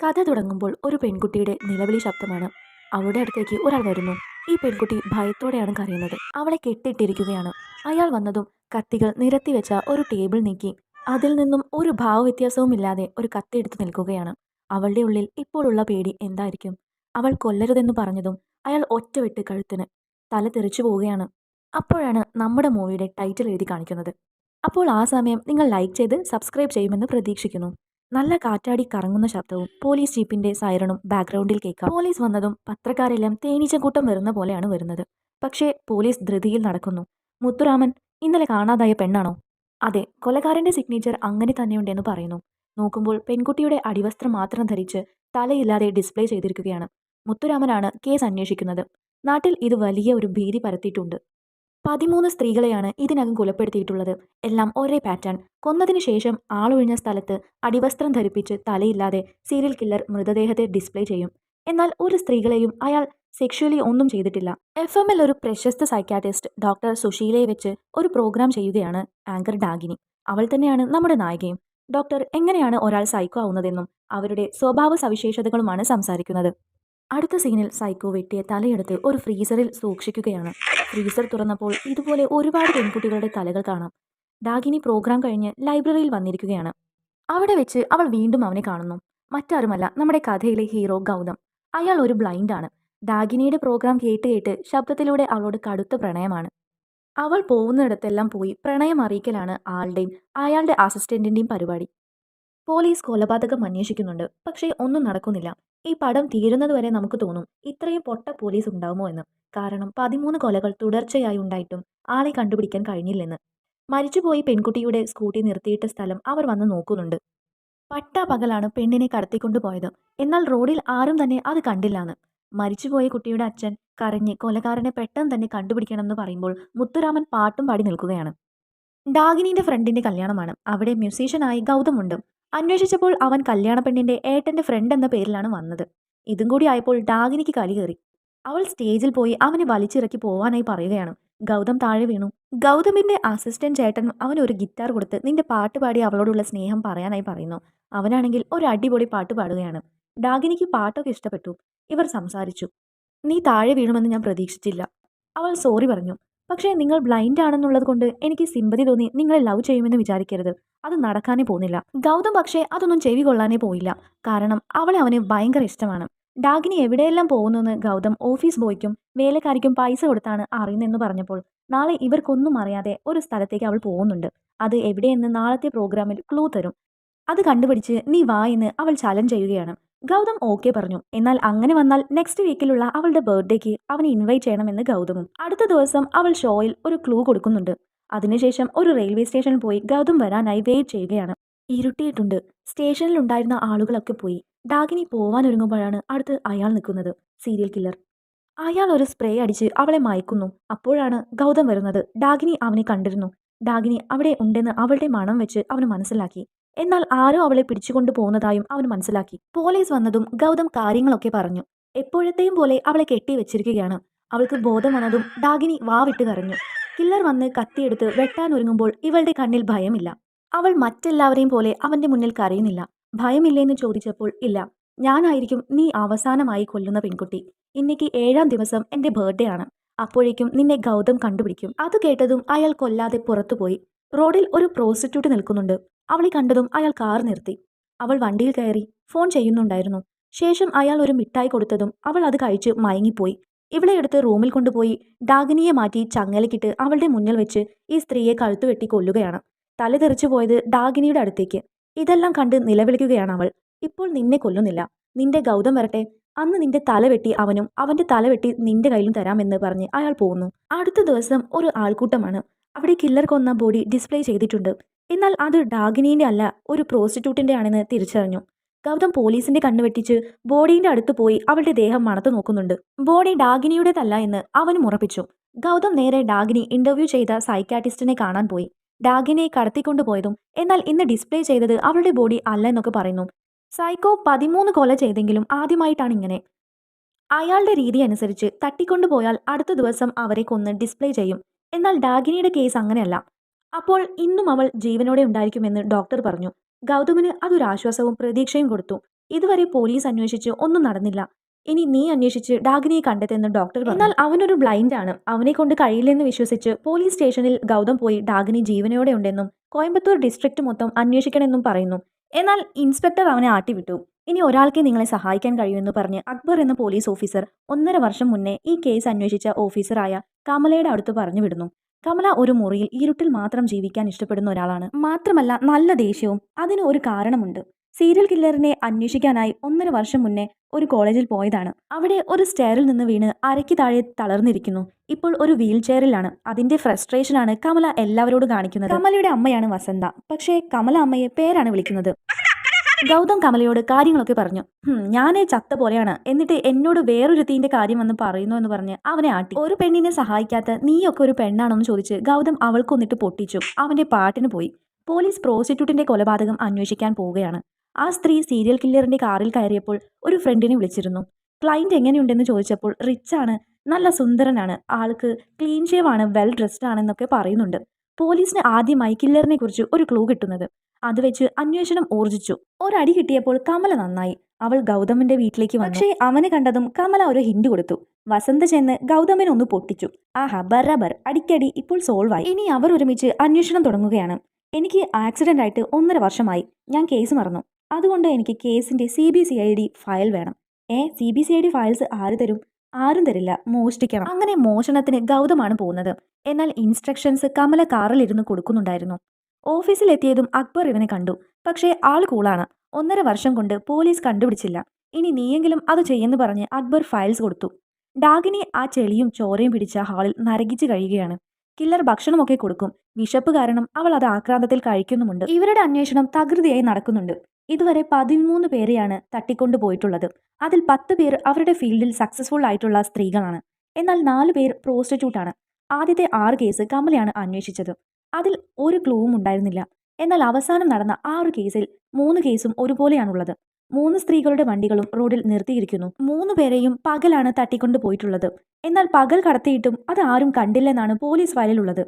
കഥ തുടങ്ങുമ്പോൾ ഒരു പെൺകുട്ടിയുടെ നിലവിളി ശബ്ദമാണ്. അവളുടെ അടുത്തേക്ക് ഒരാൾ വരുന്നു. ഈ പെൺകുട്ടി ഭയത്തോടെയാണ് കരയുന്നത്. അവളെ കെട്ടിട്ടിരിക്കുകയാണ് അയാൾ വന്നതും കത്തികൾ നിരത്തി വെച്ച ഒരു ടേബിൾ നീക്കി അതിൽ നിന്നും ഒരു ഭാവവ്യത്യാസവുമില്ലാതെ ഒരു കത്തി എടുത്തു നിൽക്കുകയാണ്. അവളുടെ ഉള്ളിൽ ഇപ്പോഴുള്ള പേടി എന്തായിരിക്കും? അവൾ കൊല്ലരുതെന്ന് പറഞ്ഞതും അയാൾ ഒറ്റവെട്ട് കഴുത്തിന് തല തെറിച്ചു പോവുകയാണ്. അപ്പോഴാണ് നമ്മുടെ മൂവിയുടെ ടൈറ്റിൽ എഴുതി കാണിക്കുന്നത്. അപ്പോൾ ആ സമയം നിങ്ങൾ ലൈക്ക് ചെയ്ത് സബ്സ്ക്രൈബ് ചെയ്യുമെന്ന് പ്രതീക്ഷിക്കുന്നു. നല്ല കാറ്റാടി കറങ്ങുന്ന ശബ്ദവും പോലീസ് ജീപ്പിന്റെ സൈറണും ബാക്ക്ഗ്രൗണ്ടിൽ കേൾക്കാം. പോലീസ് വന്നതും പത്രക്കാരെല്ലാം തേനീച്ചക്കൂട്ടം വരുന്ന പോലെയാണ് വരുന്നത്. പക്ഷേ പോലീസ് ധൃതിയിൽ നടക്കുന്നു. മുത്തുരാമൻ ഇന്നലെ കാണാതായ പെണ്ണാണോ? അതെ കൊലകാരന്റെ സിഗ്നേച്ചർ അങ്ങനെ തന്നെയുണ്ടെന്ന് പറയുന്നു. നോക്കുമ്പോൾ പെൺകുട്ടിയുടെ അടിവസ്ത്രം മാത്രം ധരിച്ച് തലയില്ലാതെ ഡിസ്പ്ലേ ചെയ്തിരിക്കുകയാണ്. മുത്തുരാമനാണ് കേസ് അന്വേഷിക്കുന്നത്. നാട്ടിൽ ഇത് വലിയ ഒരു ഭീതി പരത്തിയിട്ടുണ്ട്. പതിമൂന്ന് സ്ത്രീകളെയാണ് ഇതിനകം കൊലപ്പെടുത്തിയിട്ടുള്ളത്. എല്ലാം ഒരേ പാറ്റേൺ. കൊന്നതിനു ശേഷം ആളൊഴിഞ്ഞ സ്ഥലത്ത് അടിവസ്ത്രം ധരിപ്പിച്ച് തലയില്ലാതെ സീരിയൽ കില്ലർ മൃതദേഹത്തെ ഡിസ്പ്ലേ ചെയ്യും. എന്നാൽ ഒരു സ്ത്രീകളെയും അയാൾ സെക്ഷുവലി ഒന്നും ചെയ്തിട്ടില്ല. എഫ് എം എൽ ഒരു പ്രശസ്ത സൈക്കാട്രിസ്റ്റ് ഡോക്ടർ സുശീലയെ വെച്ച് ഒരു പ്രോഗ്രാം ചെയ്യുകയാണ് ആങ്കർ ഡാഗിനി. അവൾ തന്നെയാണ് നമ്മുടെ നായികയും. ഡോക്ടർ എങ്ങനെയാണ് ഒരാൾ സൈക്കോ ആവുന്നതെന്നും അവരുടെ സ്വഭാവ സവിശേഷതകളുമാണ് സംസാരിക്കുന്നത്. അടുത്ത സീനിൽ സൈക്കോ വെട്ടിയ തലയെടുത്ത് ഒരു ഫ്രീസറിൽ സൂക്ഷിക്കുകയാണ്. ഫ്രീസർ തുറന്നപ്പോൾ ഇതുപോലെ ഒരുപാട് പെൺകുട്ടികളുടെ തലകൾ കാണാം. ഡാഗിനി പ്രോഗ്രാം കഴിഞ്ഞ് ലൈബ്രറിയിൽ വന്നിരിക്കുകയാണ്. അവിടെ വെച്ച് അവൾ വീണ്ടും അവനെ കാണുന്നു. മറ്റാരുമല്ല നമ്മുടെ കഥയിലെ ഹീറോ ഗൗതം. അയാൾ ഒരു ബ്ലൈൻഡാണ് ഡാഗിനിയുടെ പ്രോഗ്രാം കേട്ട് കേട്ട് ശബ്ദത്തിലൂടെ അവളോട് കടുത്ത പ്രണയമാണ്. അവൾ പോകുന്നിടത്തെല്ലാം പോയി പ്രണയം അറിയിക്കലാണ് ആളുടെയും അയാളുടെ അസിസ്റ്റന്റിന്റെയും പരിപാടി. പോലീസ് കൊലപാതകം അന്വേഷിക്കുന്നുണ്ട്. പക്ഷേ ഒന്നും നടക്കുന്നില്ല. ഈ പടം തീരുന്നതുവരെ നമുക്ക് തോന്നും ഇത്രയും പൊട്ട പോലീസ് ഉണ്ടാവുമോ എന്ന്. കാരണം പതിമൂന്ന് കൊലകൾ തുടർച്ചയായി ഉണ്ടായിട്ടും ആളെ കണ്ടുപിടിക്കാൻ കഴിഞ്ഞില്ലെന്ന്. മരിച്ചുപോയി പെൺകുട്ടിയുടെ സ്കൂട്ടി നിർത്തിയിട്ട സ്ഥലം അവർ വന്ന് നോക്കുന്നുണ്ട്. പട്ടാ പകലാണ് പെണ്ണിനെ കടത്തിക്കൊണ്ടുപോയത്. എന്നാൽ റോഡിൽ ആരും തന്നെ അത് കണ്ടില്ലാന്ന്. മരിച്ചുപോയ കുട്ടിയുടെ അച്ഛൻ കരഞ്ഞ് കൊലകാരനെ പെട്ടെന്ന് തന്നെ കണ്ടുപിടിക്കണമെന്ന് പറയുമ്പോൾ മുത്തുരാമൻ പാട്ടും പാടി നിൽക്കുകയാണ്. ഡാഗിനിന്റെ ഫ്രണ്ടിന്റെ കല്യാണമാണ്. അവിടെ മ്യൂസീഷ്യനായി ഗൗതമുണ്ട്. അന്വേഷിച്ചപ്പോൾ അവൻ കല്യാണ പെണ്ണിന്റെ ഏട്ടന്റെ ഫ്രണ്ട് എന്ന പേരിലാണ് വന്നത്. ഇതും കൂടി ആയപ്പോൾ ഡാഗിനിക്ക് കലി കയറി. അവൾ സ്റ്റേജിൽ പോയി അവനെ വലിച്ചിറക്കി പോവാനായി പറയുകയാണ്. ഗൗതം താഴെ വീണു. ഗൗതമിന്റെ അസിസ്റ്റന്റ് ചേട്ടൻ അവൻ ഒരു ഗിറ്റാർ കൊടുത്ത് നിന്റെ പാട്ട് പാടി അവളോടുള്ള സ്നേഹം പറയാനായി പറയുന്നു. അവനാണെങ്കിൽ ഒരു അടിപൊളി പാട്ട് പാടുകയാണ്. ഡാഗിനിക്ക് പാട്ടൊക്കെ ഇഷ്ടപ്പെട്ടു. ഇവർ സംസാരിച്ചു. നീ താഴെ വീഴുമെന്ന് ഞാൻ പ്രതീക്ഷിച്ചില്ല. അവൾ സോറി പറഞ്ഞു. പക്ഷേ നിങ്ങൾ ബ്ലൈൻഡ് ആണെന്നുള്ളത് കൊണ്ട് എനിക്ക് സിമ്പതി തോന്നി നിങ്ങളെ ലവ് ചെയ്യുമെന്ന് വിചാരിക്കരുത്. അത് നടക്കാനേ പോകുന്നില്ല. ഗൗതം പക്ഷേ അതൊന്നും ചെവി കൊള്ളാനേ പോയില്ല. കാരണം അവളെ അവന് ഭയങ്കര ഇഷ്ടമാണ്. ഡാഗിനി എവിടെയെല്ലാം പോകുന്നുവെന്ന് ഗൗതം ഓഫീസ് ബോയ്ക്കും വേലക്കാരിക്കും പൈസ കൊടുത്താണ് അറിയുന്നതെന്ന് പറഞ്ഞപ്പോൾ നാളെ ഇവർക്കൊന്നും അറിയാതെ ഒരു സ്ഥലത്തേക്ക് അവൾ പോകുന്നുണ്ട്. അത് എവിടെയെന്ന് നാളത്തെ പ്രോഗ്രാമിൽ ക്ലൂ തരും. അത് കണ്ടുപിടിച്ച് നീ വാ എന്ന് അവൾ ചലഞ്ച് ചെയ്യുകയാണ്. ഗൗതം ഓക്കെ പറഞ്ഞു. എന്നാൽ അങ്ങനെ വന്നാൽ നെക്സ്റ്റ് വീക്കിലുള്ള അവളുടെ ബർത്ത്ഡേക്ക് അവനെ ഇൻവൈറ്റ് ചെയ്യണമെന്ന് ഗൗതമും. അടുത്ത ദിവസം അവൾ ഷോയിൽ ഒരു ക്ലൂ കൊടുക്കുന്നുണ്ട്. അതിനുശേഷം ഒരു റെയിൽവേ സ്റ്റേഷനിൽ പോയി ഗൗതം വരാനായി വെയിറ്റ് ചെയ്യുകയാണ്. ഇരുട്ടിയിട്ടുണ്ട്. സ്റ്റേഷനിൽ ഉണ്ടായിരുന്ന ആളുകളൊക്കെ പോയി. ഡാഗിനി പോവാൻ ഒരുങ്ങുമ്പോഴാണ് അടുത്ത് അയാൾ നിൽക്കുന്നത്. സീരിയൽ കില്ലർ അയാൾ ഒരു സ്പ്രേ അടിച്ച് അവളെ മയക്കുന്നു. അപ്പോഴാണ് ഗൗതം വരുന്നത്. ഡാഗിനി അവനെ കണ്ടിരുന്നു. ഡാഗിനി അവിടെ ഉണ്ടെന്ന് അവളുടെ മണം വെച്ച് അവന് മനസ്സിലാക്കി. എന്നാൽ ആരോ അവളെ പിടിച്ചുകൊണ്ടു പോകുന്നതായും അവൻ മനസ്സിലാക്കി. പോലീസ് വന്നതും ഗൗതം കാര്യങ്ങളൊക്കെ പറഞ്ഞു. എപ്പോഴത്തെയും പോലെ അവളെ കെട്ടി വെച്ചിരിക്കുകയാണ്. അവൾക്ക് ബോധം വന്നതും ഡാഗിനി വാവിട്ട് കരഞ്ഞു. കില്ലർ വന്ന് കത്തിയെടുത്ത് വെട്ടാൻ ഒരുങ്ങുമ്പോൾ ഇവളുടെ കണ്ണിൽ ഭയമില്ല. അവൾ മറ്റെല്ലാവരെയും പോലെ അവന്റെ മുന്നിൽ കരയുന്നില്ല. ഭയമില്ലേന്ന് ചോദിച്ചപ്പോൾ ഇല്ല. ഞാനായിരിക്കും നീ അവസാനമായി കൊല്ലുന്ന പെൺകുട്ടി. ഇന്നേക്ക് ഏഴാം ദിവസം എന്റെ ബർത്ത്ഡേ ആണ്. അപ്പോഴേക്കും നിന്നെ ഗൗതം കണ്ടുപിടിക്കും. അത് കേട്ടതും അയാൾ കൊല്ലാതെ പുറത്തുപോയി. റോഡിൽ ഒരു പ്രോസ്റ്റിറ്റ്യൂട്ട് നിൽക്കുന്നുണ്ട്. അവളെ കണ്ടതും അയാൾ കാർ നിർത്തി. അവൾ വണ്ടിയിൽ കയറി ഫോൺ ചെയ്യുന്നുണ്ടായിരുന്നു. ശേഷം അയാൾ ഒരു മിഠായി കൊടുത്തതും അവൾ അത് കഴിച്ച് മയങ്ങിപ്പോയി. ഇവളെ എടുത്ത് റൂമിൽ കൊണ്ടുപോയി ഡാഗിനിയെ മാറ്റി ചങ്ങലക്കിട്ട് അവളുടെ മുന്നിൽ വെച്ച് ഈ സ്ത്രീയെ കഴുത്തുവെട്ടി കൊല്ലുകയാണ്. തലതെറിച്ചു പോയത് ഡാഗിനിയുടെ അടുത്തേക്ക്. ഇതെല്ലാം കണ്ട് നിലവിളിക്കുകയാണ് അവൾ. ഇപ്പോൾ നിന്നെ കൊല്ലുന്നില്ല. നിന്റെ ഗൗതം വരട്ടെ. അന്ന് നിന്റെ തല വെട്ടി അവനും അവന്റെ തല വെട്ടി നിന്റെ കയ്യിലും തരാമെന്ന് പറഞ്ഞ് അയാൾ പോകുന്നു അടുത്ത ദിവസം ഒരു ആൾക്കൂട്ടമാണ്. അവിടെ കില്ലർ കൊന്ന ബോഡി ഡിസ്പ്ലേ ചെയ്തിട്ടുണ്ട്. എന്നാൽ അത് ഡാഗിനീന്റെ അല്ല ഒരു പ്രോസ്റ്റിറ്റ്യൂട്ടിന്റെ ആണെന്ന് തിരിച്ചറിഞ്ഞു. ഗൗതം പോലീസിന്റെ കണ്ണുവെട്ടിച്ച് ബോഡിയുടെ അടുത്ത് പോയി അവളുടെ ദേഹം മണത്തു നോക്കുന്നുണ്ട്. ബോഡി ഡാഗിനിയുടേതല്ല എന്ന് അവനും ഉറപ്പിച്ചു. ഗൗതം നേരെ ഡാഗിനി ഇന്റർവ്യൂ ചെയ്ത സൈക്കാട്ടിസ്റ്റിനെ കാണാൻ പോയി. ഡാഗിനെ കടത്തിക്കൊണ്ടുപോയതും എന്നാൽ ഇന്ന് ഡിസ്പ്ലേ ചെയ്തത് അവളുടെ ബോഡി അല്ല എന്നൊക്കെ പറയുന്നു. സൈക്കോ പതിമൂന്ന് കൊല ചെയ്തെങ്കിലും ആദ്യമായിട്ടാണ് ഇങ്ങനെ. അയാളുടെ രീതി അനുസരിച്ച് തട്ടിക്കൊണ്ടുപോയാൽ അടുത്ത ദിവസം അവരെ കൊന്ന് ഡിസ്പ്ലേ ചെയ്യും. എന്നാൽ ഡാഗിനിയുടെ കേസ് അങ്ങനെയല്ല. അപ്പോൾ ഇന്നും അവൾ ജീവനോടെ ഉണ്ടായിരിക്കുമെന്ന് ഡോക്ടർ പറഞ്ഞു. ഗൗതമിന് അതൊരാശ്വാസവും പ്രതീക്ഷയും കൊടുത്തു. ഇതുവരെ പോലീസ് അന്വേഷിച്ച് ഒന്നും നടന്നില്ല. ഇനി നീ അന്വേഷിച്ച് ഡാഗിനിയെ കണ്ടെത്തുന്ന ഡോക്ടർ പറഞ്ഞു. എന്നാൽ അവനൊരു ബ്ലൈൻഡ് ആണ്. അവനെ കൊണ്ട് കഴിയില്ലെന്ന് വിശ്വസിച്ച് പോലീസ് സ്റ്റേഷനിൽ ഗൗതം പോയി ഡാഗിനി ജീവനോടെ ഉണ്ടെന്നും കോയമ്പത്തൂർ ഡിസ്ട്രിക്ട് മൊത്തം അന്വേഷിക്കണമെന്നും പറയുന്നു. എന്നാൽ ഇൻസ്പെക്ടർ അവനെ ആട്ടിവിട്ടു. ഇനി ഒരാൾക്കേ നിങ്ങളെ സഹായിക്കാൻ കഴിയുമെന്ന് പറഞ്ഞ് അക്ബർ എന്ന പോലീസ് ഓഫീസർ ഒന്നര വർഷം മുന്നേ ഈ കേസ് അന്വേഷിച്ച ഓഫീസറായ കമലയുടെ അടുത്ത് പറഞ്ഞു വിടുന്നു. കമല ഒരു മുറിയിൽ ഇരുട്ടിൽ മാത്രം ജീവിക്കാൻ ഇഷ്ടപ്പെടുന്ന ഒരാളാണ്. മാത്രമല്ല നല്ല ദേഷ്യവും അതിന് ഒരു കാരണമുണ്ട്. സീരിയൽ കില്ലറിനെ അന്വേഷിക്കാനായി ഒന്നര വർഷം മുന്നേ ഒരു കോളേജിൽ പോയതാണ്. അവിടെ ഒരു സ്റ്റെയറിൽ നിന്ന് വീണ് അരയ്ക്ക് താഴെ തളർന്നിരിക്കുന്നു. ഇപ്പോൾ ഒരു വീൽ ചെയറിലാണ്. അതിന്റെ ഫ്രസ്ട്രേഷനാണ് കമല എല്ലാവരോടും കാണിക്കുന്നത്. കമലയുടെ അമ്മയാണ് വസന്ത. പക്ഷേ കമല അമ്മയെ പേരാണ് വിളിക്കുന്നത്. ഗൗതം കമലയോട് കാര്യങ്ങളൊക്കെ പറഞ്ഞു. ഞാനേ ചത്ത പോലെയാണ്. എന്നിട്ട് എന്നോട് വേറൊരുത്തിന്റെ കാര്യം വന്ന് പറയുന്നു എന്ന് പറഞ്ഞ് അവനെ ആട്ടി. ഒരു പെണ്ണിനെ സഹായിക്കാത്ത നീയൊക്കെ ഒരു പെണ്ണാണെന്ന് ചോദിച്ച് ഗൗതം അവൾക്കൊന്നിട്ട് പൊട്ടിച്ചു. അവന്റെ പാട്ടിന് പോയി. പോലീസ് പ്രോസ്റ്റിറ്റ്യൂട്ടിന്റെ കൊലപാതകം അന്വേഷിക്കാൻ പോവുകയാണ്. ആ സ്ത്രീ സീരിയൽ കില്ലറിന്റെ കാറിൽ കയറിയപ്പോൾ ഒരു ഫ്രണ്ടിനെ വിളിച്ചിരുന്നു. ക്ലൈന്റ് എങ്ങനെയുണ്ടെന്ന് ചോദിച്ചപ്പോൾ റിച്ചാണ്. നല്ല സുന്ദരനാണ്. ആൾക്ക് ക്ലീൻ ഷേവ് ആണ് വെൽ ഡ്രസ്ഡ് ആണെന്നൊക്കെ പറയുന്നുണ്ട്. പോലീസിന് ആദ്യമായി കില്ലറിനെ കുറിച്ച് ഒരു ക്ലൂ കിട്ടുന്നത്. അത് വെച്ച് അന്വേഷണം ഊർജിച്ചു ഒരടി കിട്ടിയപ്പോൾ കമല നന്നായി. അവൾ ഗൗതമന്റെ വീട്ടിലേക്ക് വന്നു. പക്ഷേ അവനെ കണ്ടതും കമല ഒരു ഹിന്റ് കൊടുത്തു. വസന്ത ചെന്ന് ഗൗതമനെ ഒന്ന് പൊട്ടിച്ചു. ആഹാ ബറബർ അടിക്കടി ഇപ്പോൾ സോൾവ് ആയി. ഇനി അവർ ഒരുമിച്ച് അന്വേഷണം തുടങ്ങുകയാണ്. എനിക്ക് ആക്സിഡന്റ് ആയിട്ട് ഒന്നര വർഷമായി. ഞാൻ കേസ് മറന്നു. അതുകൊണ്ട് എനിക്ക് കേസിന്റെ C B C I D file വേണം. A C B C I D files ആര് തരും? ആരും തരില്ല. മോഷ്ടിക്കണം. അങ്ങനെ മോഷണത്തിന് ഗൗതമാണ് പോകുന്നത്. എന്നാൽ ഇൻസ്ട്രക്ഷൻസ് കമല കാറിലിരുന്ന് കൊടുക്കുന്നുണ്ടായിരുന്നു. ഓഫീസിലെത്തിയതും അക്ബർ ഇവനെ കണ്ടു. പക്ഷേ ആൾ കൂളാണ്. ഒന്നര വർഷം കൊണ്ട് പോലീസ് കണ്ടുപിടിച്ചില്ല. ഇനി നീയെങ്കിലും അത് ചെയ്യെന്ന് പറഞ്ഞ് അക്ബർ ഫയൽസ് കൊടുത്തു. ഡാഗിനി ആ ചെളിയും ചോരയും പിടിച്ച ഹാളിൽ നരകിച്ച് കഴിയുകയാണ്. കില്ലർ ഭക്ഷണമൊക്കെ കൊടുക്കും. വിശപ്പ് കാരണം അവൾ അത് ആക്രാന്തത്തിൽ കഴിക്കുന്നുമുണ്ട്. ഇവരുടെ അന്വേഷണം തകൃതിയായി നടക്കുന്നുണ്ട്. ഇതുവരെ പതിമൂന്ന് പേരെയാണ് തട്ടിക്കൊണ്ടു പോയിട്ടുള്ളത്. അതിൽ പത്ത് പേർ അവരുടെ ഫീൽഡിൽ സക്സസ്ഫുൾ ആയിട്ടുള്ള സ്ത്രീകളാണ്. എന്നാൽ നാല് പേർ പ്രോസ്റ്റിറ്റ്യൂട്ടാണ് ആദ്യത്തെ ആറ് കേസ് കമലയാണ് അന്വേഷിച്ചത്. അതിൽ ഒരു ക്ലൂവും ഉണ്ടായിരുന്നില്ല. എന്നാൽ അവസാനം നടന്ന ആറ് കേസിൽ മൂന്ന് കേസും ഒരുപോലെയാണുള്ളത്. മൂന്ന് സ്ത്രീകളുടെ വണ്ടികളും റോഡിൽ നിർത്തിയിരിക്കുന്നു. മൂന്ന് പേരെയും പകലാണ് തട്ടിക്കൊണ്ടു പോയിട്ടുള്ളത്. എന്നാൽ പകൽ കടത്തിയിട്ടും അത് ആരും കണ്ടില്ലെന്നാണ് പോലീസ് ഫയലിലുള്ളത്.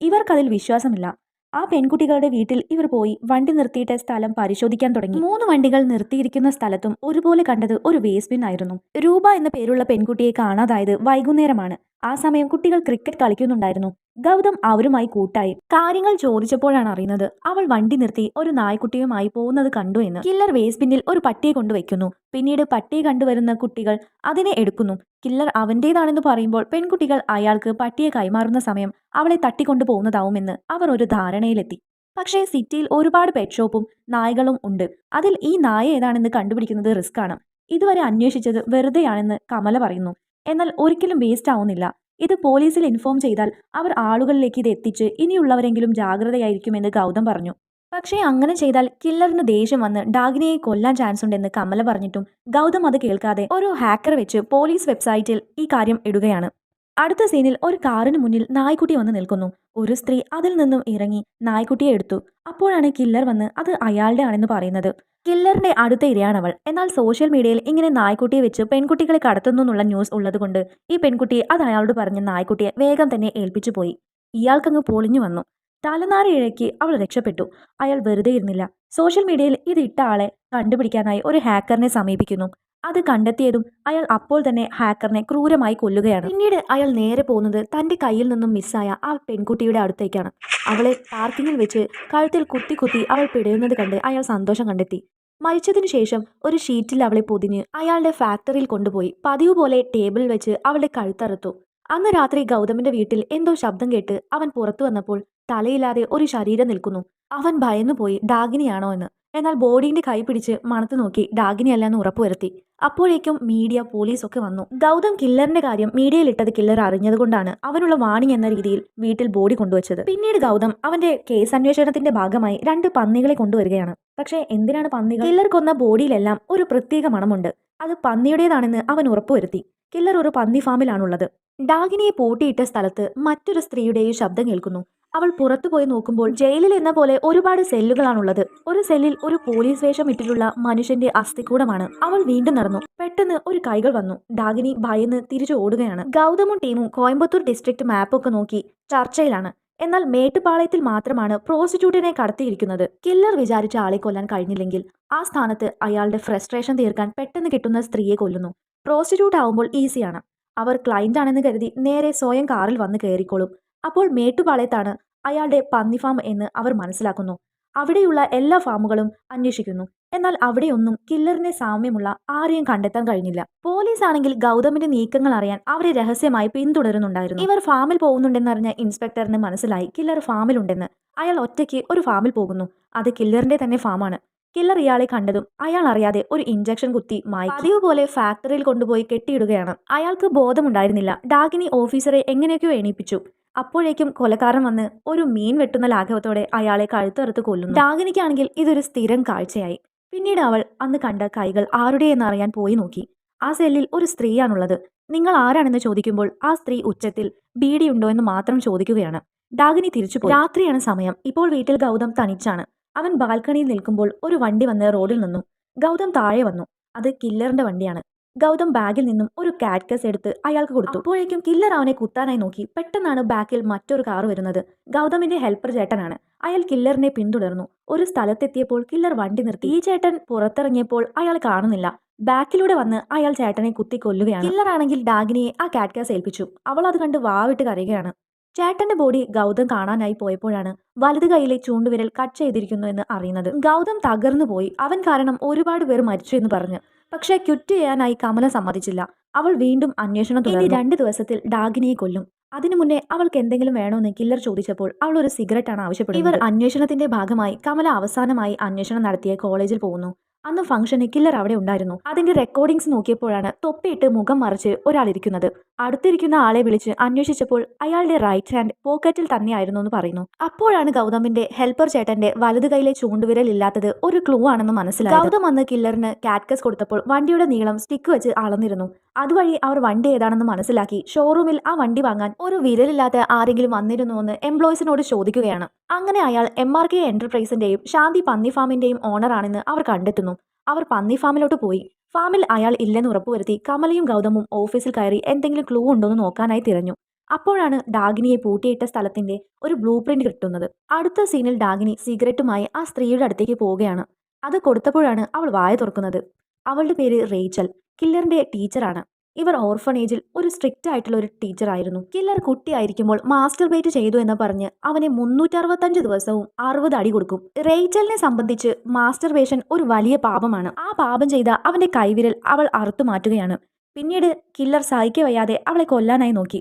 ഇവർക്കതിൽ വിശ്വാസമില്ല. ആ പെൺകുട്ടികളുടെ വീട്ടിൽ ഇവർ പോയി വണ്ടി നിർത്തിയിട്ട സ്ഥലം പരിശോധിക്കാൻ തുടങ്ങി. മൂന്ന് വണ്ടികൾ നിർത്തിയിരിക്കുന്ന സ്ഥലത്തും ഒരുപോലെ കണ്ടത് ഒരു വേസ്റ്റ് ബിൻ ആയിരുന്നു. രൂപ എന്ന പേരുള്ള പെൺകുട്ടിയെ കാണാതായത് വൈകുന്നേരമാണ്. ആ സമയം കുട്ടികൾ ക്രിക്കറ്റ് കളിക്കുന്നുണ്ടായിരുന്നു. ഗൗതം അവരുമായി കൂട്ടായി. കാര്യങ്ങൾ ചോദിച്ചപ്പോഴാണ് അറിയുന്നത് അവൾ വണ്ടി നിർത്തി ഒരു നായ്ക്കുട്ടിയുമായി പോകുന്നത് കണ്ടു എന്ന്. കില്ലർ വേസ്റ്റ് ഒരു പട്ടിയെ കൊണ്ടുവയ്ക്കുന്നു പിന്നീട് പട്ടിയെ കണ്ടുവരുന്ന കുട്ടികൾ അതിനെ എടുക്കുന്നു. കില്ലർ അവന്റേതാണെന്ന് പറയുമ്പോൾ പെൺകുട്ടികൾ അയാൾക്ക് പട്ടിയെ കൈമാറുന്ന സമയം അവളെ തട്ടിക്കൊണ്ടു പോകുന്നതാവുമെന്ന് അവർ ഒരു ധാരണയിലെത്തി. പക്ഷേ സിറ്റിയിൽ ഒരുപാട് പെറ്റ് ഷോപ്പും നായകളും ഉണ്ട്. അതിൽ ഈ നായ ഏതാണെന്ന് കണ്ടുപിടിക്കുന്നത് റിസ്ക് ആണ്. ഇതുവരെ അന്വേഷിച്ചത് വെറുതെയാണെന്ന് കമല പറയുന്നു. എന്നാൽ ഒരിക്കലും വേസ്റ്റ് ആവുന്നില്ല. ഇത് പോലീസിൽ ഇൻഫോം ചെയ്താൽ അവർ ആളുകളിലേക്ക് ഇത് എത്തിച്ച് ഇനിയുള്ളവരെങ്കിലും ജാഗ്രതയായിരിക്കുമെന്ന് ഗൗതം പറഞ്ഞു. പക്ഷേ അങ്ങനെ ചെയ്താൽ കില്ലറിന് ദേഷ്യം വന്ന് ഡാഗിനിയെ കൊല്ലാൻ ചാൻസ് ഉണ്ടെന്ന് കമല പറഞ്ഞിട്ടും ഗൗതം അത് കേൾക്കാതെ ഒരു ഹാക്കർ വെച്ച് പോലീസ് വെബ്സൈറ്റിൽ ഈ കാര്യം ഇടുകയാണ്. അടുത്ത സീനിൽ ഒരു കാറിന് മുന്നിൽ നായ്ക്കുട്ടി വന്ന് നിൽക്കുന്നു. ഒരു സ്ത്രീ അതിൽ നിന്നും ഇറങ്ങി നായ്ക്കുട്ടിയെ എടുത്തു. അപ്പോഴാണ് കില്ലർ വന്ന് അത് അയാളുടെ ആണെന്ന് പറയുന്നത്. കില്ലറിന്റെ അടുത്ത ഇരയാണവൾ എന്നാൽ സോഷ്യൽ മീഡിയയിൽ ഇങ്ങനെ നായ്ക്കുട്ടിയെ വെച്ച് പെൺകുട്ടികളെ കടത്തുന്നു എന്നുള്ള ന്യൂസ് ഉള്ളതുകൊണ്ട് ഈ പെൺകുട്ടി അത് അയാളോട് പറഞ്ഞ് നായ്ക്കുട്ടിയെ വേഗം തന്നെ ഏൽപ്പിച്ചു പോയി. ഇയാൾക്കങ്ങ് പൊളിഞ്ഞു വന്നു. തലനാരി ഇഴയ്ക്ക് അവൾ രക്ഷപ്പെട്ടു. അയാൾ വെറുതെ ഇരുന്നില്ല. സോഷ്യൽ മീഡിയയിൽ ഇത് ഇട്ട ആളെ കണ്ടുപിടിക്കാനായി ഒരു ഹാക്കറിനെ സമീപിക്കുന്നു. അത് കണ്ടെത്തിയതും അയാൾ അപ്പോൾ തന്നെ ഹാക്കറിനെ ക്രൂരമായി കൊല്ലുകയാണ്. പിന്നീട് അയാൾ നേരെ പോകുന്നത് തന്റെ കയ്യിൽ നിന്നും മിസ്സായ ആ പെൺകുട്ടിയുടെ അടുത്തേക്കാണ്. അവളെ പാർക്കിങ്ങിൽ വെച്ച് കഴുത്തിൽ കുത്തി കുത്തി അവൾ പിടയുന്നത് കണ്ട് അയാൾ സന്തോഷം കണ്ടെത്തി. മരിച്ചതിനു ശേഷം ഒരു ഷീറ്റിൽ അവളെ പൊതിഞ്ഞ് അയാളുടെ ഫാക്ടറിയിൽ കൊണ്ടുപോയി പതിവ് പോലെ ടേബിളിൽ വെച്ച് അവളുടെ കഴുത്തറുത്തു. അന്ന് രാത്രി ഗൗതമിന്റെ വീട്ടിൽ എന്തോ ശബ്ദം കേട്ട് അവൻ പുറത്തു വന്നപ്പോൾ തലയില്ലാതെ ഒരു ശരീരം നിൽക്കുന്നു. അവൻ ഭയന്നുപോയി ഡാഗിനിയാണോ എന്ന്. എന്നാൽ ബോഡീന്റെ കൈ പിടിച്ച് മണത്ത് നോക്കി ഡാഗിനിയല്ലെന്ന് ഉറപ്പുവരുത്തി അപ്പോഴേക്കും മീഡിയ പോലീസ് ഒക്കെ വന്നു. ഗൗതം കില്ലറിന്റെ കാര്യം മീഡിയയിൽ ഇട്ടത് കില്ലർ അറിഞ്ഞതുകൊണ്ടാണ് അവനുള്ള വാണിംഗ് എന്ന രീതിയിൽ വീട്ടിൽ ബോഡി കൊണ്ടുവച്ചത്. പിന്നീട് ഗൗതം അവന്റെ കേസ് അന്വേഷണത്തിന്റെ ഭാഗമായി രണ്ട് പന്നികളെ കൊണ്ടുവരികയാണ്. പക്ഷേ എന്തിനാണ് പന്നികൾ? കില്ലർ കൊന്ന ബോഡിയിലെല്ലാം ഒരു പ്രത്യേക മണമുണ്ട്. അത് പന്നിയുടേതാണെന്ന് അവൻ ഉറപ്പുവരുത്തി. കില്ലർ ഒരു പന്നി ഫാമിലാണുള്ളത്. ഡാഗിനിയെ പൂട്ടിയിട്ട സ്ഥലത്ത് മറ്റൊരു സ്ത്രീയുടെയും ശബ്ദം കേൾക്കുന്നു. അവൾ പുറത്തു പോയി നോക്കുമ്പോൾ ജയിലിൽ എന്ന പോലെ ഒരുപാട് സെല്ലുകളാണുള്ളത്. ഒരു സെല്ലിൽ ഒരു പോലീസ് വേഷം ഇട്ടിട്ടുള്ള മനുഷ്യന്റെ അസ്ഥികൂടമാണ്. അവൾ വീണ്ടും നടന്നു. പെട്ടെന്ന് ഒരു കൈകൾ വന്നു. ഡാഗിനി ഭയന്ന് തിരിച്ചു ഓടുകയാണ്. ഗൗതമും ടീമും കോയമ്പത്തൂർ ഡിസ്ട്രിക്ട് മാപ്പൊക്കെ നോക്കി ചർച്ചയിലാണ്. എന്നാൽ മേട്ടുപാളയത്തിൽ മാത്രമാണ് പ്രോസ്റ്റിറ്റ്യൂട്ടിനെ കടത്തിയിരിക്കുന്നത്. കില്ലർ വിചാരിച്ച ആളെ കൊല്ലാൻ കഴിഞ്ഞില്ലെങ്കിൽ ആ സ്ഥാനത്ത് അയാളുടെ ഫ്രസ്ട്രേഷൻ തീർക്കാൻ പെട്ടെന്ന് കിട്ടുന്ന സ്ത്രീയെ കൊല്ലുന്നു. പ്രോസ്റ്റിറ്റ്യൂട്ട് ആവുമ്പോൾ ഈസിയാണ്. അവർ ക്ലയന്റ് ആണെന്ന് കരുതി നേരെ സ്വയം കാറിൽ വന്ന് കയറിക്കോളും. അപ്പോൾ മേട്ടുപാളയത്താണ് അയാളുടെ പന്നി ഫാം എന്ന് അവർ മനസ്സിലാക്കുന്നു. അവിടെയുള്ള എല്ലാ ഫാമുകളും അന്വേഷിക്കുന്നു. എന്നാൽ അവിടെയൊന്നും കില്ലറിനെ സാമ്യമുള്ള ആരെയും കണ്ടെത്താൻ കഴിഞ്ഞില്ല. പോലീസ് ആണെങ്കിൽ ഗൗതമിന്റെ നീക്കങ്ങൾ അറിയാൻ അവരെ രഹസ്യമായി പിന്തുടരുന്നുണ്ടായിരുന്നു. ഇവർ ഫാമിൽ പോകുന്നുണ്ടെന്നറിഞ്ഞ ഇൻസ്പെക്ടറിന് മനസ്സിലായി കില്ലർ ഫാമിലുണ്ടെന്ന്. അയാൾ ഒറ്റയ്ക്ക് ഒരു ഫാമിൽ പോകുന്നു. അത് കില്ലറിന്റെ തന്നെ ഫാമാണ്. കില്ലർ ഇയാളെ കണ്ടതും അയാൾ അറിയാതെ ഒരു ഇഞ്ചക്ഷൻ കുത്തി മായി പോലെ ഫാക്ടറിയിൽ കൊണ്ടുപോയി കെട്ടിയിടുകയാണ്. അയാൾക്ക് ബോധമുണ്ടായിരുന്നില്ല. ഡാഗിനി ഓഫീസറെ എങ്ങനെയൊക്കെയോ എണീപ്പിച്ചു. അപ്പോഴേക്കും കൊലക്കാരൻ വന്ന് ഒരു മീൻ വെട്ടുന്ന ലാഘവത്തോടെ അയാളെ കഴുത്തറുത്ത് കൊല്ലുന്നു. ഡാഗിനിക്കാണെങ്കിൽ ഇതൊരു സ്ഥിരം കാഴ്ചയായി. പിന്നീട് അവൾ അന്ന് കണ്ട കൈകൾ ആരുടെയെന്ന് അറിയാൻ പോയി നോക്കി. ആ സെല്ലിൽ ഒരു സ്ത്രീയാണുള്ളത്. നിങ്ങൾ ആരാണെന്ന് ചോദിക്കുമ്പോൾ ആ സ്ത്രീ ഉച്ചത്തിൽ ബീഡിയുണ്ടോ എന്ന് മാത്രം ചോദിക്കുകയാണ്. ഡാഗിനി തിരിച്ചുപോയി രാത്രിയാണ് സമയം. ഇപ്പോൾ വീട്ടിൽ ഗൗതം തനിച്ചാണ്. അവൻ ബാൽക്കണിയിൽ നിൽക്കുമ്പോൾ ഒരു വണ്ടി വന്ന് റോഡിൽ നിന്നു. ഗൗതം താഴെ വന്നു. അത് കില്ലറിന്റെ വണ്ടിയാണ്. ഗൗതം ബാഗിൽ നിന്നും ഒരു കാറ്റ്കസ് എടുത്ത് അയാൾക്ക് കൊടുത്തു. അപ്പോഴേക്കും കില്ലർ അവനെ കുത്താനായി നോക്കി. പെട്ടെന്നാണ് ബാക്കിൽ മറ്റൊരു കാർ വരുന്നത്. ഗൗതമിന്റെ ഹെൽപ്പർ ചേട്ടനാണ്. അയാൾ കില്ലറിനെ പിന്തുടർന്നു. ഒരു സ്ഥലത്തെത്തിയപ്പോൾ കില്ലർ വണ്ടി നിർത്തി. ഈ ചേട്ടൻ പുറത്തിറങ്ങിയപ്പോൾ അയാൾ കാണുന്നില്ല. ബാക്കിലൂടെ വന്ന് അയാൾ ചേട്ടനെ കുത്തി കൊല്ലുകയാണ് കില്ലർ ആണെങ്കിൽ ഡാഗിനിയെ ആ കാറ്റ്കാസ് ഏൽപ്പിച്ചു. അവൾ അത് കണ്ട് വാവിട്ട് കരയുകയാണ്. ചേട്ടന്റെ ബോഡി ഗൗതം കാണാനായി പോയപ്പോഴാണ് വലത് കൈയിലെ ചൂണ്ടുവിരൽ കട്ട് ചെയ്തിരിക്കുന്നു എന്ന് അറിയുന്നത്. ഗൗതം തകർന്നു പോയി അവൻ കാരണം ഒരുപാട് പേർ മരിച്ചു എന്ന് പറഞ്ഞു. പക്ഷേ ക്യുറ്റ് ചെയ്യാനായി കമല സമ്മതിച്ചില്ല. അവൾ വീണ്ടും അന്വേഷണം തുടങ്ങി രണ്ട് ദിവസത്തിൽ ഡാഗിനിയെ കൊല്ലും. അതിനു മുന്നേ അവൾക്ക് എന്തെങ്കിലും വേണമെന്ന് കില്ലർ ചോദിച്ചപ്പോൾ അവൾ ഒരു സിഗരറ്റ് ആണ് ആവശ്യപ്പെടുന്നത്. ഇവർ അന്വേഷണത്തിന്റെ ഭാഗമായി കമല അവസാനമായി അന്വേഷണം നടത്തിയ കോളേജിൽ പോകുന്നു. അന്ന് ഫംഗ്ഷന് കില്ലർ അവിടെ ഉണ്ടായിരുന്നു. അതിന്റെ റെക്കോർഡിങ്സ് നോക്കിയപ്പോഴാണ് തൊപ്പിയിട്ട് മുഖം മറിച്ച് ഒരാൾ ഇരിക്കുന്നത്. അടുത്തിരിക്കുന്ന ആളെ വിളിച്ച് അന്വേഷിച്ചപ്പോൾ അയാളുടെ റൈറ്റ് ഹാൻഡ് പോക്കറ്റിൽ തന്നെയായിരുന്നു എന്ന് പറയുന്നു. അപ്പോഴാണ് ഗൗതമിന്റെ ഹെൽപ്പർ ചേട്ടന്റെ വലതു കൈയിലെ ചൂണ്ടുവിരൽ ഇല്ലാത്തത് ഒരു ക്ലൂ ആണെന്ന് മനസ്സിലായി ഗൗതം അന്ന് കില്ലറിന് കാറ്റ്കസ് കൊടുത്തപ്പോൾ വണ്ടിയുടെ നീളം സ്റ്റിക്ക് വെച്ച് അളന്നിരുന്നു. അതുവഴി അവർ വണ്ടി ഏതാണെന്ന് മനസ്സിലാക്കി. ഷോറൂമിൽ ആ വണ്ടി വാങ്ങാൻ ഒരു വിരലില്ലാത്ത ആരെങ്കിലും വന്നിരുന്നു എന്ന് എംപ്ലോയീസിനോട് ചോദിക്കുകയാണ്. അങ്ങനെ അയാൾ എം ആർ കെ എന്റർപ്രൈസിന്റെയും ശാന്തി പന്നി ഫാമിന്റെയും ഓണറാണെന്ന് അവർ കണ്ടെത്തുന്നു. അവർ പന്നി ഫാമിലോട്ട് പോയി. ഫാമിൽ അയാൾ ഇല്ലെന്ന് ഉറപ്പുവരുത്തി കമലയും ഗൗതമും ഓഫീസിൽ കയറി എന്തെങ്കിലും ക്ലൂ ഉണ്ടോന്ന് നോക്കാനായി തിരഞ്ഞു. അപ്പോഴാണ് ഡാഗിനിയെ പൂട്ടിയിട്ട സ്ഥലത്തിന്റെ ഒരു ബ്ലൂ പ്രിന്റ് കിട്ടുന്നത്. അടുത്ത സീനിൽ ഡാഗിനി സിഗരറ്റുമായി ആ സ്ത്രീയുടെ അടുത്തേക്ക് പോവുകയാണ്. അത് കൊടുത്തപ്പോഴാണ് അവൾ വായ തുറക്കുന്നത്. അവളുടെ പേര് റേച്ചൽ. കില്ലറിന്റെ ടീച്ചറാണ് ഇവർ ഓർഫണേജിൽ ഒരു സ്ട്രിക്റ്റ് ആയിട്ടുള്ള ഒരു ടീച്ചറായിരുന്നു കില്ലർ കുട്ടിയായിരിക്കുമ്പോൾ മാസ്റ്റർ ബേറ്റ് ചെയ്തു എന്ന് പറഞ്ഞ് അവനെ മുന്നൂറ്ററുപത്തഞ്ച് ദിവസവും അറുപത് അടി കൊടുക്കും. റേച്ചലിനെ സംബന്ധിച്ച് മാസ്റ്റർബേഷൻ ഒരു വലിയ പാപമാണ്. ആ പാപം ചെയ്ത അവന്റെ കൈവിരൽ അവൾ അറുത്തു മാറ്റുകയാണ്. പിന്നീട് കില്ലർ സഹിക്കവയ്യാതെ അവളെ കൊല്ലാനായി നോക്കി.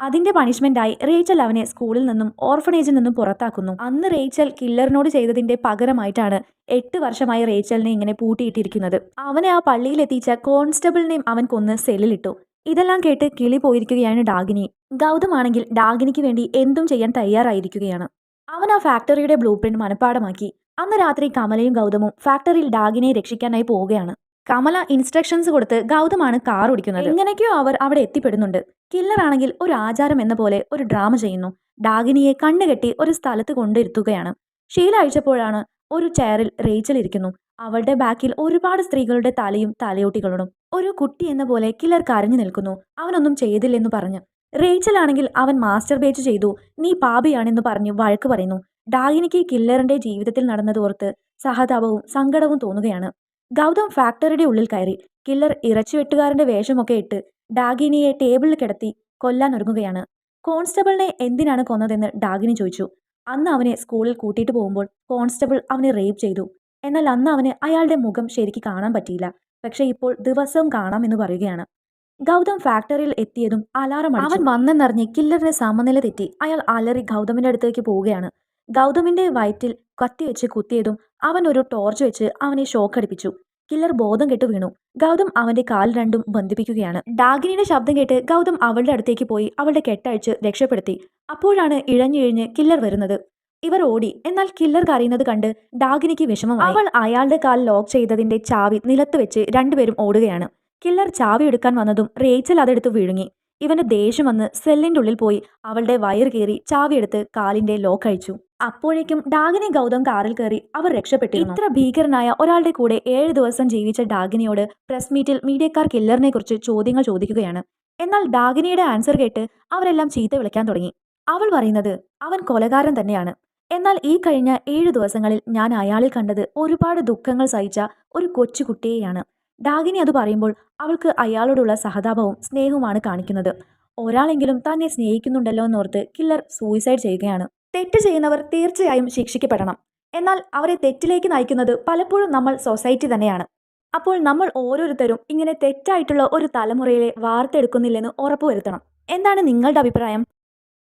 അതിന്റെ പണിഷ്മെന്റായി റേച്ചൽ അവനെ സ്കൂളിൽ നിന്നും ഓർഫണേജിൽ നിന്നും പുറത്താക്കുന്നു. അന്ന് റേച്ചൽ കില്ലറിനോട് ചെയ്തതിന്റെ പകരമായിട്ടാണ് എട്ട് വർഷമായി റേച്ചലിനെ ഇങ്ങനെ പൂട്ടിയിട്ടിരിക്കുന്നത്. അവനെ ആ പള്ളിയിൽ എത്തിച്ച കോൺസ്റ്റബിളിനെയും അവൻ കൊന്ന് സെല്ലിലിട്ടു. ഇതെല്ലാം കേട്ട് കിളി പോയിരിക്കുകയാണ് ഡാഗിനി. ഗൗതമാണെങ്കിൽ ഡാഗിനിക്ക് വേണ്ടി എന്തും ചെയ്യാൻ തയ്യാറായിരിക്കുകയാണ്. അവൻ ആ ഫാക്ടറിയുടെ ബ്ലൂ പ്രിന്റ് മനഃപ്പാടമാക്കി. അന്ന് രാത്രി കമലയും ഗൗതമും ഫാക്ടറിയിൽ ഡാഗിനെ രക്ഷിക്കാനായി പോവുകയാണ്. കമല ഇൻസ്ട്രക്ഷൻസ് കൊടുത്ത് ഗൗതമാണ് കാർ ഓടിക്കുന്നത്. എങ്ങനെയൊക്കെയോ അവർ അവിടെ എത്തിപ്പെടുന്നുണ്ട്. കില്ലർ ആണെങ്കിൽ ഒരു ആചാരം എന്ന പോലെ ഒരു ഡ്രാമ ചെയ്യുന്നു. ഡാഗിനിയെ കണ്ണുകെട്ടി ഒരു സ്ഥലത്ത് കൊണ്ടിരുത്തുകയാണ് ഷീല അഴിച്ചപ്പോഴാണ് ഒരു ചെയറിൽ റേച്ചൽ ഇരിക്കുന്നു. അവളുടെ ബാക്കിൽ ഒരുപാട് സ്ത്രീകളുടെ തലയും തലയോട്ടികളും ഒരു കുട്ടി എന്ന പോലെ കില്ലർ കരഞ്ഞു നിൽക്കുന്നു. അവനൊന്നും ചെയ്തില്ലെന്ന് പറഞ്ഞു. റേച്ചൽ ആണെങ്കിൽ അവൻ മാസ്റ്റർ ബേച്ച് ചെയ്തു. നീ പാപിയാണെന്ന് പറഞ്ഞു വഴക്ക് പറയുന്നു. ഡാഗിനിക്ക് കില്ലറിന്റെ ജീവിതത്തിൽ നടന്നതോർത്ത് സഹതാപവും സങ്കടവും തോന്നുകയാണ്. ഗൗതം ഫാക്ടറിയുടെ ഉള്ളിൽ കയറി. കില്ലർ ഇറച്ചിവെട്ടുകാരന്റെ വേഷമൊക്കെ ഇട്ട് ഡാഗിനിയെ ടേബിളിൽ കിടത്തി കൊല്ലാൻ ഒരുങ്ങുകയാണ്. കോൺസ്റ്റബിളിനെ എന്തിനാണ് കൊന്നതെന്ന് ഡാഗിനി ചോദിച്ചു. അന്ന് അവനെ സ്കൂളിൽ കൂട്ടിയിട്ട് പോകുമ്പോൾ കോൺസ്റ്റബിൾ അവനെ റേപ്പ് ചെയ്തു. എന്നാൽ അന്ന് അവന് അയാളുടെ മുഖം ശരിക്ക് കാണാൻ പറ്റിയില്ല. പക്ഷേ ഇപ്പോൾ ദിവസവും കാണാമെന്ന് പറയുകയാണ്. ഗൗതം ഫാക്ടറിയിൽ എത്തിയതും അലാറം അവൻ വന്നെന്നറിഞ്ഞ് കില്ലറിന്റെ സമനില തെറ്റി. അയാൾ അലറി ഗൗതമിന്റെ അടുത്തേക്ക് പോവുകയാണ്. ഗൗതമിന്റെ വയറ്റിൽ കത്തിവെച്ച് കുത്തിയതും അവൻ ഒരു ടോർച്ച് വെച്ച് അവനെ ഷോക്ക് അടിപ്പിച്ചു. കില്ലർ ബോധം കെട്ടു വീണു. ഗൗതം അവന്റെ കാൽ രണ്ടും ബന്ധിപ്പിക്കുകയാണ്. ഡാഗിനിയുടെ ശബ്ദം കേട്ട് ഗൗതം അവളുടെ അടുത്തേക്ക് പോയി അവളുടെ കെട്ടഴിച്ച് രക്ഷപ്പെടുത്തി. അപ്പോഴാണ് ഇഴഞ്ഞിഴിഞ്ഞ് കില്ലർ വരുന്നത്. ഇവർ ഓടി. എന്നാൽ കില്ലർ കരയുന്നത് കണ്ട് ഡാഗിനിക്ക് വിഷമം അവൾ അയാളുടെ കാൽ ലോക്ക് ചെയ്തതിന്റെ ചാവി നിലത്ത് വെച്ച് രണ്ടുപേരും ഓടുകയാണ്. കില്ലർ ചാവി എടുക്കാൻ വന്നതും റേച്ചൽ അതെടുത്ത് വിഴുങ്ങി. ഇവന് ദേഷ്യം വന്ന് സെല്ലിന്റെ ഉള്ളിൽ പോയി അവളുടെ വയർ കീറി ചാവിയെടുത്ത് കാലിന്റെ ലോക്ക് അഴിച്ചു. അപ്പോഴേക്കും ഡാഗിനി ഗൗതം കാറിൽ കയറി അവർ രക്ഷപ്പെട്ടു ഇത്ര ഭീകരനായ ഒരാളുടെ കൂടെ ഏഴ് ദിവസം ജീവിച്ച ഡാഗിനിയോട് പ്രസ് മീറ്റിൽ മീഡിയക്കാർ കില്ലറിനെ കുറിച്ച് ചോദ്യങ്ങൾ ചോദിക്കുകയാണ്. എന്നാൽ ഡാഗിനിയുടെ ആൻസർ കേട്ട് അവരെല്ലാം ചീത്ത വിളിക്കാൻ തുടങ്ങി. അവൾ പറയുന്നത് അവൻ കൊലകാരൻ തന്നെയാണ്. എന്നാൽ ഈ കഴിഞ്ഞ ഏഴു ദിവസങ്ങളിൽ ഞാൻ അയാളിൽ കണ്ടത് ഒരുപാട് ദുഃഖങ്ങൾ സഹിച്ച ഒരു കൊച്ചുകുട്ടിയെയാണ്. ഡാഗിനി അത് പറയുമ്പോൾ അവൾക്ക് അയാളോടുള്ള സഹതാപവും സ്നേഹവുമാണ് കാണിക്കുന്നത്. ഒരാളെങ്കിലും തന്നെ സ്നേഹിക്കുന്നുണ്ടല്ലോ എന്നോർത്ത് കില്ലർ സൂയിസൈഡ് ചെയ്യുകയാണ്. തെറ്റ് ചെയ്യുന്നവർ തീർച്ചയായും ശിക്ഷിക്കപ്പെടണം. എന്നാൽ അവരെ തെറ്റിലേക്ക് നയിക്കുന്നത് പലപ്പോഴും നമ്മൾ സൊസൈറ്റി തന്നെയാണ്. അപ്പോൾ നമ്മൾ ഓരോരുത്തരും ഇങ്ങനെ തെറ്റായിട്ടുള്ള ഒരു തലമുറയിലെ വാർത്തെടുക്കുന്നില്ലെന്ന് ഉറപ്പുവരുത്തണം. എന്താണ് നിങ്ങളുടെ അഭിപ്രായം?